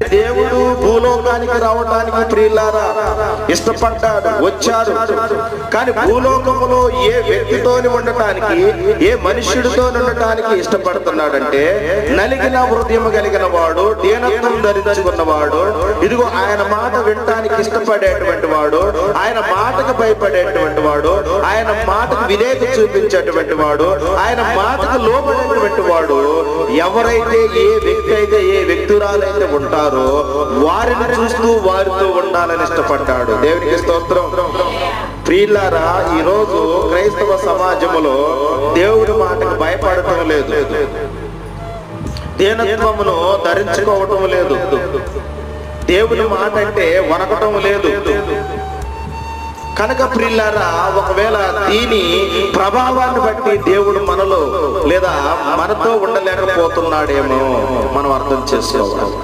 దేవుడు భూలోకానికి రావటానికి ప్రియులారా ఇష్టపడ్డాడు వచ్చాడు. కానీ భూలోకములో ఏ వ్యక్తితోని ఉండటానికి ఏ మనుష్యుడితో ఉండటానికి ఇష్టపడుతున్నాడంటే నలిగిన హృదయం కలిగిన వాడు దీనత్వం ధరించుకున్నవాడు ఇదిగో ఆయన మాట వినటానికి ఇష్టపడేటువంటి వాడు ఆయన మాటకు భయపడేటువంటి వాడు ఆయన మాటకు విధేయత చూపించేటువంటి వాడు ఆయన మాటకు లోపడేటువంటి వాడు ఎవరైతే ఏ వ్యక్తి అయితే ఏ వ్యక్తురాలైతే ఉంటారో వారిని చూస్తూ వారితో ఉండాలని ఇష్టపడ్డాడు. దేవునికి స్తోత్రం. ప్రియులారా ఈ రోజు క్రైస్తవ సమాజములో దేవుడి మాటకు భయపడటం లేదు. దీనత్వమును ధరించుకోవటం లేదు. దేవుని మాట అంటే వనకటం లేదు. కనుక ప్రిల్లారా ఒకవేళ దీని ప్రభావాన్ని బట్టి దేవుడు మనలో లేదా మనతో ఉండలేకపోతున్నాడేమో మనం అర్థం చేసుకోవాలి.